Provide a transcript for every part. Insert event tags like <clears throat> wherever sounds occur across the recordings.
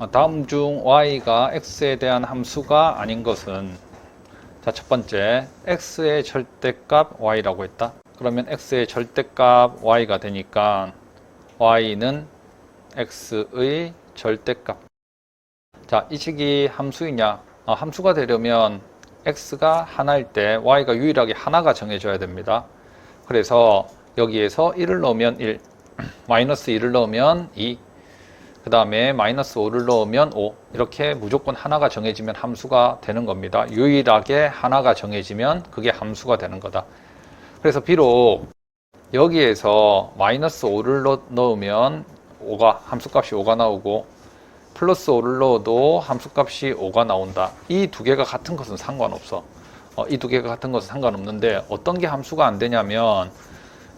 어, 다음 중 y가 x에 대한 함수가 아닌 것은 자, 첫 번째 x의 절대값 y라고 했다. 그러면 x의 절대값 y가 되니까 y는 x의 절대값. 자, 이 식이 함수이냐? 어, 함수가 되려면 x가 하나일 때 y가 유일하게 하나가 정해져야 됩니다. 그래서 여기에서 1을 넣으면 1, <clears throat> 마이너스 1을 넣으면 2, 그 다음에 마이너스 5를 넣으면 5 이렇게 무조건 하나가 정해지면 함수가 되는 겁니다. 유일하게 하나가 정해지면 그게 함수가 되는 거다. 그래서 비록 여기에서 마이너스 5를 넣, 넣으면 5가 함수값이 5가 나오고 플러스 5를 넣어도 함수값이 5가 나온다. 이 두 개가 같은 것은 상관없어. 어, 이 두 개가 같은 것은 상관없는데 어떤 게 함수가 안 되냐면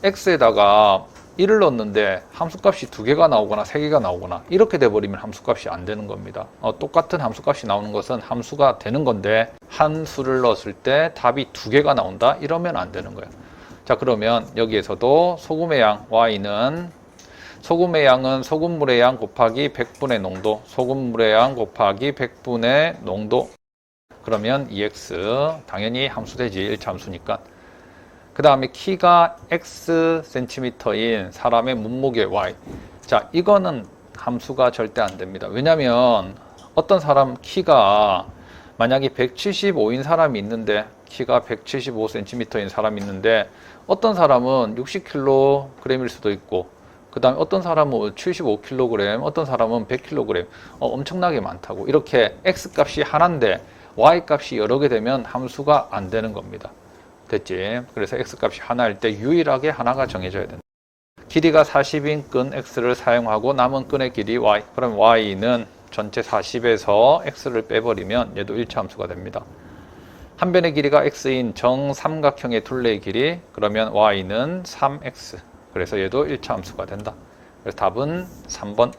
x에다가 1을 넣었는데 함수값이 두 개가 나오거나 세 개가 나오거나 이렇게 돼버리면 함수값이 안 되는 겁니다. 어, 똑같은 함수값이 나오는 것은 함수가 되는 건데 한 수를 넣었을 때 답이 두 개가 나온다 이러면 안 되는 거예요. 자 그러면 여기에서도 소금의 양 y는 소금의 양은 소금물의 양 곱하기 100분의 농도 소금물의 양 곱하기 100분의 농도 그러면 2x 당연히 함수되지 1차 함수니까 그 다음에 키가 x 센티미터인 사람의 몸무게 y. 자, 이거는 함수가 절대 안 됩니다. 왜냐면 어떤 사람 키가 만약에 175인 사람이 있는데 키가 175cm인 사람이 있는데 어떤 사람은 60kg일 수도 있고 그 다음에 어떤 사람은 75kg, 어떤 사람은 100kg 어, 엄청나게 많다고 이렇게 x 값이 하나인데 y 값이 여러 개 되면 함수가 안 되는 겁니다. 됐지? 그래서 x 값이 하나일 때 유일하게 하나가 정해져야 된다. 길이가 40인 끈 x를 사용하고 남은 끈의 길이 y. 그럼 y는 전체 40에서 x를 빼버리면 얘도 1차 함수가 됩니다. 한 변의 길이가 x인 정삼각형의 둘레의 길이 그러면 y는 3x. 그래서 얘도 1차 함수가 된다. 그래서 답은 3번.